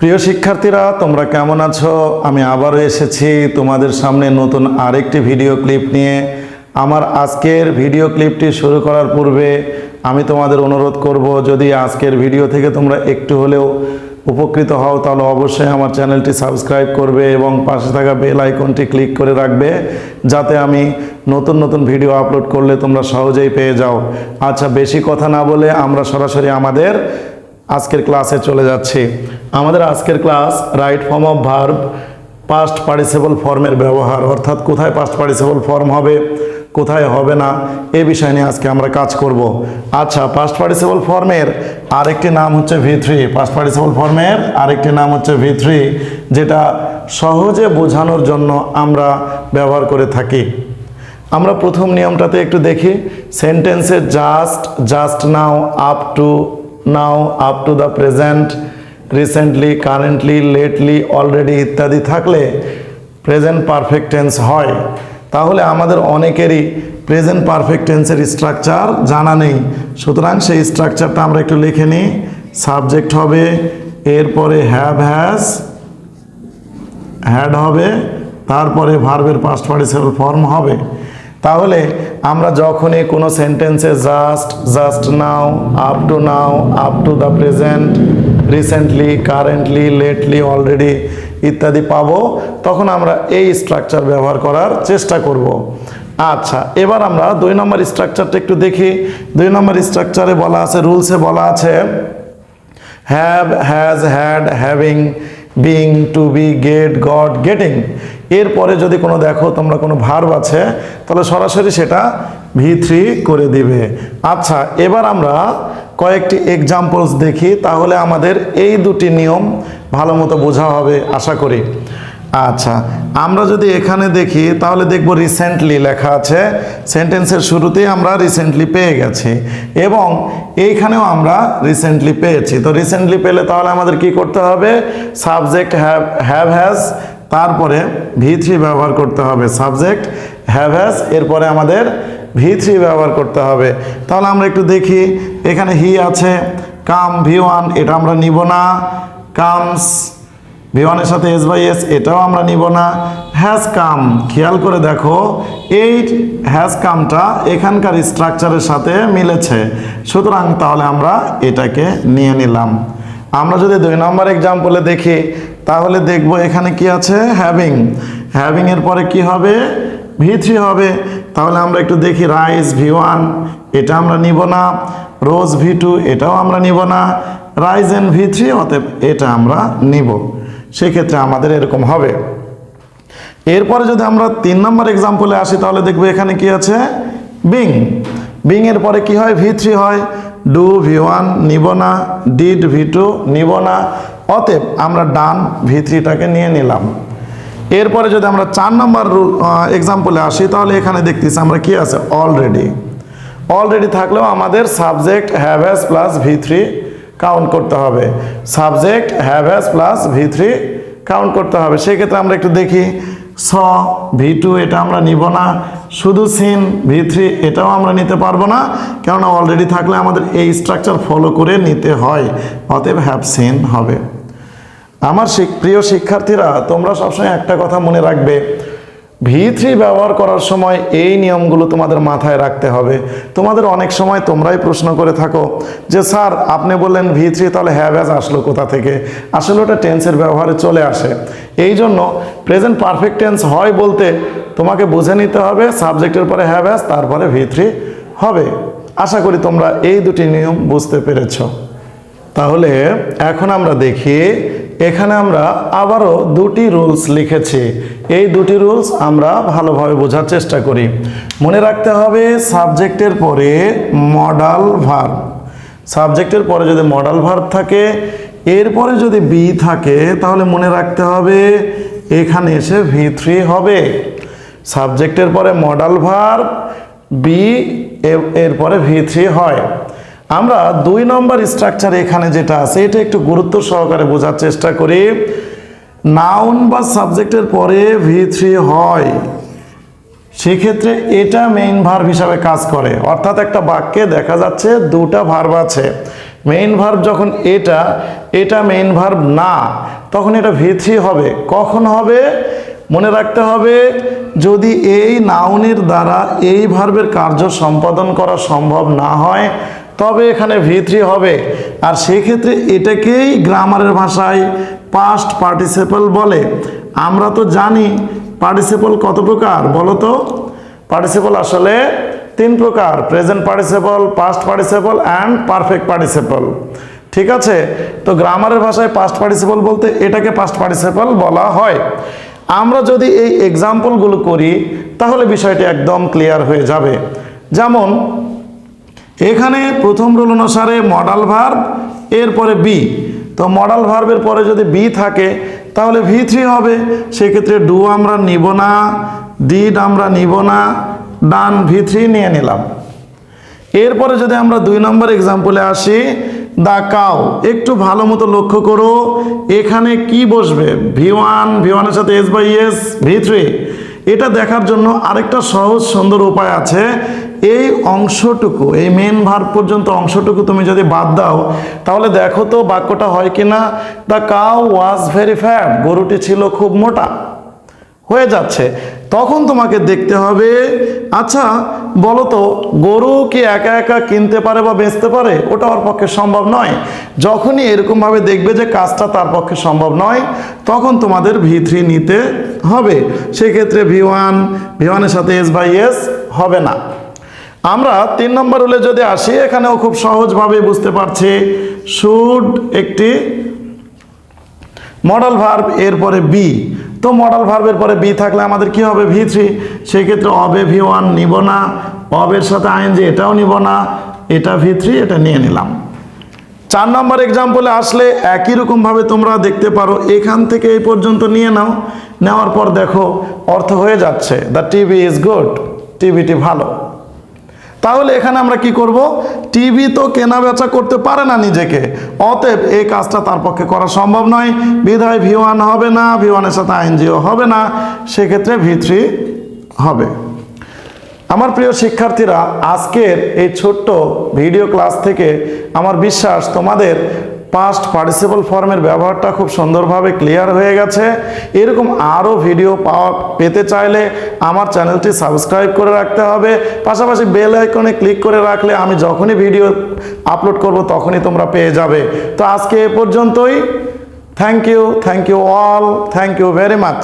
প্রিয় শিক্ষার্থীরা, তোমরা কেমন আছো? আমি আবারও এসেছি তোমাদের সামনে নতুন আরেকটি ভিডিও ক্লিপ নিয়ে। আমার আজকের ভিডিও ক্লিপটি শুরু করার পূর্বে আমি তোমাদের অনুরোধ করব, যদি আজকের ভিডিও থেকে তোমরা একটু হলেও উপকৃত হও, তাহলে অবশ্যই আমার চ্যানেলটি সাবস্ক্রাইব করবে এবং পাশে থাকা বেল আইকনটি ক্লিক করে রাখবে, যাতে আমি নতুন নতুন ভিডিও আপলোড করলে তোমরা সহজেই পেয়ে যাও। আচ্ছা বেশি কথা না বলে আমরা সরাসরি আমাদের আজকের ক্লাসে চলে যাচ্ছি। আমাদের আজকের class right form of verb past participle ফর্মের ব্যবহার। অর্থাৎ কোথায় পাস্ট পার্টিসিপল ফর্ম হবে, কোথায় হবে না, এ বিষয় নিয়ে আজকে আমরা কাজ করব। আচ্ছা পাস্ট পার্টিসিপল ফর্মের আরেকটি নাম হচ্ছে ভি থ্রি পাস্ট পার্টিসিপল ফর্মের আরেকটি নাম হচ্ছে ভি থ্রি যেটা সহজে বোঝানোর জন্য আমরা ব্যবহার করে থাকি। আমরা প্রথম নিয়মটাতে একটু দেখি। সেন্টেন্সে just just now up to now up to the present recently currently lately already ইত্যাদি থাকলে প্রেজেন্ট পারফেক্ট টেন্স হয়। তাহলে আমাদের অনেকেরই প্রেজেন্ট পারফেক্ট টেন্সের স্ট্রাকচার জানা নেই। সুতরাং সেই স্ট্রাকচারটা আমরা একটু লিখে নিই। সাবজেক্ট হবে, এরপরে হ্যাভ হ্যাজ হ্যাড হবে, তারপরে ভার্বের পাস্ট পার্টিসিপাল ফর্ম হবে। তাহলে আমরা যখনই কোনো সেন্টেন্সে just just now up to now up to the present recently currently lately already ইত্যাদি পাবো, তখন আমরা এই স্ট্রাকচার ব্যবহার করার চেষ্টা করব। আচ্ছা এবার আমরা দুই নম্বর স্ট্রাকচারটা একটু দেখি। দুই নম্বর স্ট্রাকচারে বলা আছে রুলসে বলা আছে have has had having being to be get got getting এরপরে যদি কোনো দেখো তোমরা কোনো ভার্ব আছে, তাহলে সরাসরি সেটা ভি থ্রি করে দিবে। আচ্ছা এবার আমরা কয়েকটি এক্সাম্পলস দেখি, তাহলে আমাদের এই দুটি নিয়ম ভালো মতো বোঝা হবে, আশা করি। আচ্ছা আমরা যদি এখানে দেখি, তাহলে দেখব রিসেন্টলি লেখা আছে। সেন্টেন্সের শুরুতেই আমরা রিসেন্টলি পেয়ে গেছি, এবং এইখানেও আমরা রিসেন্টলি পেয়েছি। তো রিসেন্টলি পেলে তাহলে আমাদের কি করতে হবে? সাবজেক্ট হ্যাভ হ্যাভ হ্যাজ তারপরে ভি থ্রি ব্যবহার করতে হবে সাবজেক্ট হ্যাভ হ্যাজ এরপরে আমাদের ভি থ্রি ব্যবহার করতে হবে। তাহলে আমরা একটু দেখি, এখানে হি আছে কাম ভি ওয়ান এটা আমরা নিব না। কামস ভি ওয়ানের সাথে এস বাই এস এটাও আমরা নিব না। হ্যাজ কাম খেয়াল করে দেখো এই হ্যাজ কামটা এখানকার স্ট্রাকচারের সাথে মিলেছে। সুতরাং তাহলে আমরা এটাকে নিয়ে নিলাম। আমরা যদি দুই নম্বর এক্সাম্পলে দেখি তাহলে দেখব এখানে কি আছে? হ্যাভিং হ্যাভিং এর পরে কি হবে? ভি থ্রি হবে। তাহলে আমরা একটু দেখি রাইস ভি ওয়ান এটা আমরা নিব না। রোজ ভি টু এটাও আমরা নিব না। রাইজ এন্ড ভি থ্রি অতএব এটা আমরা নিব। সেক্ষেত্রে আমাদের এরকম হবে। এরপরে যদি আমরা তিন নম্বর এক্সাম্পলে আসি, তাহলে দেখব এখানে কি আছে? বিং বিং এর পরে কি হয়? ভি থ্রি হয়। ডু ভি ওয়ান, নিব না, ডিড ভি টু, নিব না। অতএব আমরা ডান ভি থ্রিটাকে নিয়ে নিলাম। এরপরে যদি আমরা চার নম্বর রুল এক্সাম্পলে আসি, তাহলে এখানে দেখতেছি আমরা কি আছে? অলরেডি অলরেডি থাকলেও আমাদের subject have has plus V three count করতে হবে। Subject have has plus V three count করতে হবে। সেক্ষেত্রে আমরা একটু দেখি। স, ভি টু এটা আমরা নিব না। শুধু সিন ভি থ্রি এটাও আমরা নিতে পারব না, কেননা অলরেডি থাকলে আমাদের এই স্ট্রাকচার ফলো করে নিতে হয়। অতএব হ্যাভ সিন হবে। আমার প্রিয় শিক্ষার্থীরা, তোমরা সবসময় একটা কথা মনে রাখবে। ভি থ্রি ব্যবহার করার সময় এই নিয়মগুলো তোমাদের মাথায় রাখতে হবে। তোমাদের অনেক সময় তোমরাই প্রশ্ন করে থাকো যে, স্যার, আপনি বললেন ভি থ্রি, তাহলে হ্যাভ হ্যাজ আসলো কোথা থেকে? আসলে ওটা টেন্সের ব্যবহারে চলে আসে। এই জন্য প্রেজেন্ট পারফেক্ট টেন্স হয় বলতে তোমাকে বুঝে নিতে হবে, সাবজেক্টের পরে হ্যাভ হ্যাজ তারপরে ভি থ্রি হবে। আশা করি তোমরা এই দুটি নিয়ম বুঝতে পেরেছ। তাহলে এখন আমরা দেখি, এখানে আমরা আবারও দুটি রুলস লিখেছি। এই দুটি রুলস আমরা ভালোভাবে বোঝার চেষ্টা করি। মনে রাখতে হবে, সাবজেক্টের পরে মডাল ভার্ব সাবজেক্টের পরে যদি মডাল ভার্ব থাকে, এরপরে যদি বি থাকে, তাহলে মনে রাখতে হবে, এখানে এসে ভি থ্রি হবে। সাবজেক্টের পরে মডাল ভার্ব বি এরপরে ভি থ্রি হয়। আমরা দুই নম্বর স্ট্রাকচার এখানে যেটা আছে, এটা একটু গুরুত্ব সহকারে বোঝার চেষ্টা করি। নাউন বা সাবজেক্টের পরে ভি থ্রি হয়, সেক্ষেত্রে এটা মেইন ভার্ব হিসাবে কাজ করে। অর্থাৎ একটা বাক্যে দেখা যাচ্ছে দুটা ভার্ব আছে। মেইন ভার্ব যখন এটা এটা মেইন ভার্ব না, তখন এটা ভি থ্রি হবে। কখন হবে? মনে রাখতে হবে, যদি এই নাউনের দ্বারা এই ভার্বের কার্য সম্পাদন করা সম্ভব না হয়, তবে এখানে ভি থ্রি হবে। আর সেক্ষেত্রে এটাকেই গ্রামারের ভাষায় পাস্ট পার্টিসিপল বলে। আমরা তো জানি পার্টিসিপল কত প্রকার, বলো তো? পার্টিসিপল আসলে তিন প্রকার present participle past participle and perfect participle ঠিক আছে? তো গ্রামারের ভাষায় পাস্ট পার্টিসিপল বলতে এটাকে পাস্ট পার্টিসিপল বলা হয়। আমরা যদি এই এক্সাম্পলগুলো করি, তাহলে বিষয়টি একদম ক্লিয়ার হয়ে যাবে। যেমন, এখানে প্রথম রোল অনুসারে মডাল ভার্ব এরপরে বি তো মডাল ভার্বের পরে যদি বি থাকে, তাহলে ভি থ্রি হবে। সেক্ষেত্রে ডু আমরা নিব না ডিড আমরা নিব না ডান ভি থ্রি নিয়ে নিলাম। এরপরে যদি আমরা দুই নম্বর এক্সাম্পলে আসি দা কাউ একটু ভালো মতো লক্ষ্য করো। এখানে কি বসবে? ভি ওয়ান ভি ওয়ানের সাথে S by S V three এটা দেখার জন্য আরেকটা সহজ, সুন্দর উপায় আছে। এই অংশটুকু, এই মেন ভার পর্যন্ত অংশটুকু তুমি যদি বাদ দাও, তাহলে দেখো তো বাক্যটা হয় কি না? The cow was very fat গরুটি ছিল খুব মোটা। হয়ে যাচ্ছে। তখন তোমাকে দেখতে হবে আচ্ছা বলো তো গরু কি একা একা কিনতে পারে বা বেচতে পারে? ওটা ওর পক্ষে সম্ভব নয়। যখনই এরকমভাবে দেখবে যে কাজটা তার পক্ষে সম্ভব নয়, তখন তোমাদের ভি থ্রি নিতে হবে। সেক্ষেত্রে ভি ওয়ান ভি ওয়ানের সাথে এস বাই এস হবে না। আমরা তিন নম্বর রুলে যদি আসি, এখানেও খুব সহজভাবে বুঝতে পারছি। শুড একটি মডেল ভার্ব এরপরে বি তো মডেল ভার্বের পরে বি থাকলে আমাদের কি হবে? ভি থ্রি সেই ক্ষেত্রে অবে ভি ওয়ান নিব না। অবের সাথে আইনজি এটাও নিব না। এটা ভি থ্রি এটা নিয়ে নিলাম। চার নম্বর এক্সাম্পলে আসলে একই রকমভাবে তোমরা দেখতে পারো। এখান থেকে এই পর্যন্ত নিয়ে নাও। নেওয়ার পর দেখো, অর্থ হয়ে যাচ্ছে। দ্য টিভি ইজ গুড টিভিটি ভালো। তাহলে এখানে আমরা কি করব? টিভি তো কেনা বেচা করতে পারে না নিজেকে। অতএব এই কাজটা তার পক্ষে করা সম্ভব নয়। বিধায় ভি ওয়ান হবে না ভি ওয়ানের সাথে আইনজিও হবে না। সেক্ষেত্রে ভি থ্রি হবে। আমার প্রিয় শিক্ষার্থীরা, আজকের এই ছোট্ট ভিডিও ক্লাস থেকে আমার বিশ্বাস তোমাদের পাস্ট পার্টিসিপাল ফর্মের ব্যবহারটা খুব সুন্দরভাবে ক্লিয়ার হয়ে গেছে। এরকম আরও ভিডিও পাওয়া পেতে চাইলে আমার চ্যানেলটি সাবস্ক্রাইব করে রাখতে হবে। পাশাপাশি বেল আইকনে ক্লিক করে রাখলে আমি যখনই ভিডিও আপলোড করব তখনই তোমরা পেয়ে যাবে। তো আজকে এ পর্যন্তই। Thank you thank you all thank you very much